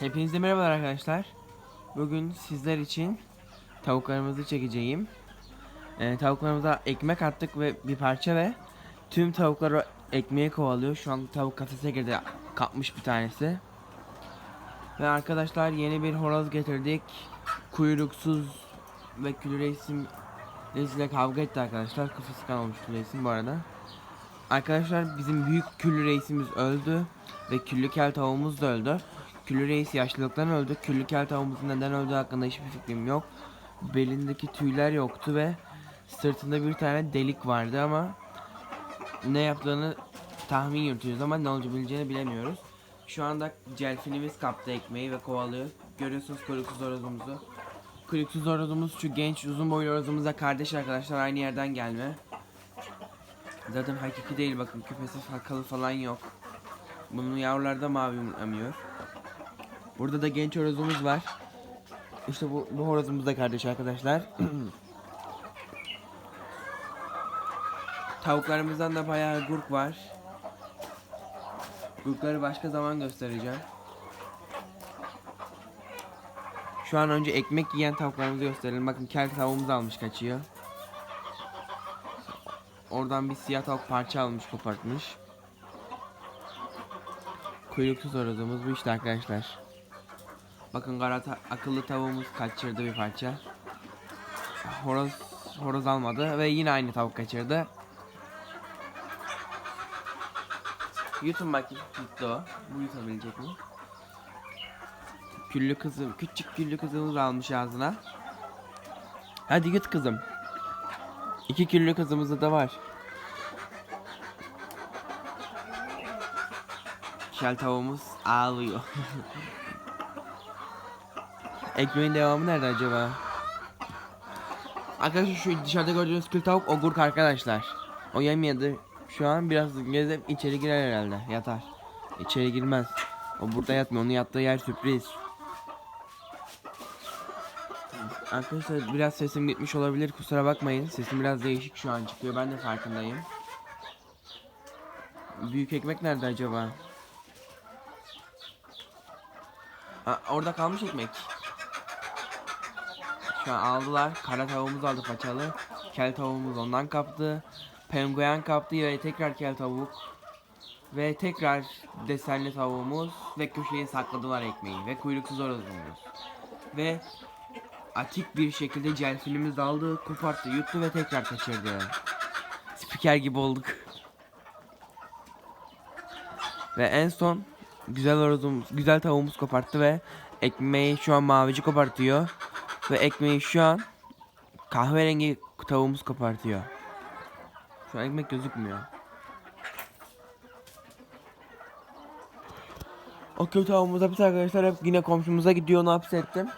Hepinize merhabalar arkadaşlar. Bugün sizler için tavuklarımızı çekeceğim. Ee, tavuklarımıza ekmek attık ve bir parça ve tüm tavuklar o ekmeği kovalıyor. Şu an tavuk kafese girdi. Kapmış bir tanesi. Ve arkadaşlar yeni bir horoz getirdik. Kuyruksuz ve külü reisim reisle kavga etti arkadaşlar. Kafası kan olmuş reisin bu arada. Arkadaşlar bizim büyük küllü reisimiz öldü ve küllü kel tavuğumuz da öldü. Küllü reis yaşlılıktan öldü. Küllü kel neden öldüğü hakkında hiçbir fikrim yok. Belindeki tüyler yoktu ve sırtında bir tane delik vardı ama ne yaptığını tahmin yürütüyoruz ama ne olabileceğini bilemiyoruz. Şu anda celfinimiz kaptı ekmeği ve kovalıyor. Görüyorsunuz kuyruksuz horozumuzu. Kuyruksuz horozumuz şu genç uzun boylu horozumuzla kardeş arkadaşlar aynı yerden gelme. Zaten hakiki değil bakın küpesi sakalı falan yok. Bunun yavruları da mavi yumurtlamıyor. Burada da genç horozumuz var. İşte bu, bu horozumuz da kardeş arkadaşlar. Tavuklarımızdan da bayağı gurk var. Gurkları başka zaman göstereceğim. Şu an önce ekmek yiyen tavuklarımızı gösterelim. Bakın kel tavuğumuz almış kaçıyor. Oradan bir siyah tavuk parça almış kopartmış. Kuyruksuz horozumuz bu işte arkadaşlar. Bakın kara akıllı tavuğumuz kaçırdı bir parça. Horoz horoz almadı ve yine aynı tavuk kaçırdı. Yutun bakayım gitti o. Bu yutabilecek mi? Küllü kızım, küçük küllü kızımız almış ağzına. Hadi yut kızım. İki küllü kızımız da var. Kel tavuğumuz ağlıyor. Ekmeğin devamı nerede acaba? Arkadaşlar şu dışarıda gördüğünüz kül tavuk o gurk arkadaşlar. O yemedi. Şu an biraz gezip içeri girer herhalde. Yatar. İçeri girmez. O burada yatmıyor. Onun yattığı yer sürpriz. Arkadaşlar biraz sesim gitmiş olabilir. Kusura bakmayın. Sesim biraz değişik şu an çıkıyor. Ben de farkındayım. Büyük ekmek nerede acaba? Ha, orada kalmış ekmek. Şu an aldılar. Kara tavuğumuz aldı paçalı. Kel tavuğumuz ondan kaptı. Penguen kaptı ve tekrar kel tavuk. Ve tekrar desenli tavuğumuz. Ve köşeye sakladılar ekmeği. Ve kuyruksuz horozumuz. Ve atik bir şekilde celfinimiz aldı. Koparttı, yuttu ve tekrar kaçırdı. Spiker gibi olduk. Ve en son güzel horozumuz, güzel tavuğumuz koparttı ve ekmeği şu an mavici kopartıyor. Ve ekmeği şu an kahverengi tavuğumuz kopartıyor. Şu an ekmek gözükmüyor. O kötü tavuğumuz hapis arkadaşlar hep yine komşumuza gidiyor onu hapsettim.